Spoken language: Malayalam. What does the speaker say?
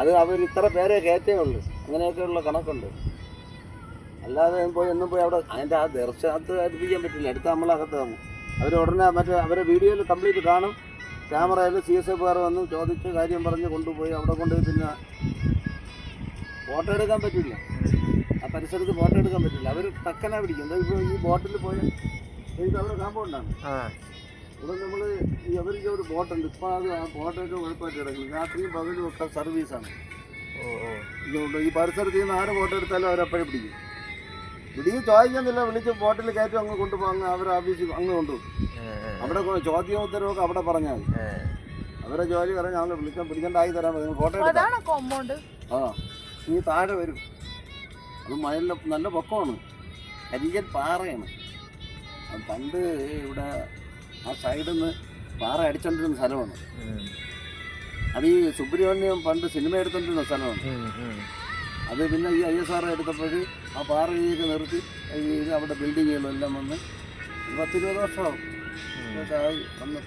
അത് അവർ ഇത്ര പേരെ കയറ്റേ ഉള്ളൂ. അങ്ങനെയൊക്കെയുള്ള കണക്കുണ്ട്. അല്ലാതെ പോയി എന്നും പോയി അവിടെ അതിന്റെ ആ ദർശനത്ത് അടുപ്പിക്കാൻ പറ്റില്ല. അടുത്ത നമ്മളകത്ത് അവർ ഉടനെ മറ്റേ അവരെ വീഡിയോയിൽ കംപ്ലീറ്റ് കാണും. ക്യാമറയിൽ സി എസ് എഫ് വന്ന് ചോദിച്ച് കാര്യം പറഞ്ഞ് കൊണ്ടുപോയി അവിടെ കൊണ്ടുപോയി പിന്നെ ഫോട്ടോ എടുക്കാൻ പറ്റില്ല. ആ പരിസരത്ത് ഫോട്ടോ എടുക്കാൻ പറ്റില്ല. അവർ തക്കനാ പിടിക്കും. ഇപ്പോൾ ഈ ബോട്ടിൽ പോയി അവിടെ കാമ്പൗണ്ടാണ് ഇവിടെ നമ്മൾ ഈ അവർക്ക് ഒരു ബോട്ടുണ്ട് ഇപ്പോൾ അത് ആ ബോട്ടൊക്കെ കുഴപ്പമായിട്ട് കിടക്കുന്നു. രാത്രിയും പകലും ഒക്കെ സർവീസാണ് ഓ ഓ. ഇതുകൊണ്ട് ഈ പരിസരത്ത് നിന്ന് ആരും ബോട്ട് എടുത്താലും അവരപ്പോഴും പിടിക്കും. പിടിക്കും ചോദിക്കുന്നില്ല വിളിച്ച് ബോട്ടിൽ കയറ്റി അങ്ങ് കൊണ്ടുപോകും അങ്ങ് അവരെ ഓഫീസിൽ അങ്ങ് കൊണ്ടുപോകും. അവിടെ ചോദ്യം ഉത്തരവൊക്കെ അവിടെ പറഞ്ഞാൽ. അവരെ ജോലി പറഞ്ഞാൽ ഞങ്ങൾ വിളിക്കാൻ പിടിക്കണ്ടായി തരാൻ പറ്റും നിങ്ങൾ ഫോട്ടോ എടുക്കാം ആ നീ താഴെ വരും. അത് മഴയിലെ നല്ല പൊക്കമാണ്. കരികൻ പാറയാണ്. പണ്ട് ഇവിടെ ആ സൈഡിൽ നിന്ന് പാറ അടിച്ചോണ്ടിരുന്ന സ്ഥലമാണ്. അത് ഈ സുബ്രഹ്മണ്യം പണ്ട് സിനിമ എടുത്തോണ്ടിരുന്ന സ്ഥലമാണ്. അത് പിന്നെ ഈ ഐ എസ് ആർ എടുത്തപ്പോൾ ആ പാറയൊക്കെ നിർത്തി ഇത് അവിടെ ബിൽഡിങ്ങുകളും എല്ലാം വന്ന് പത്തിരുപത് വർഷമാവും. വന്ന്.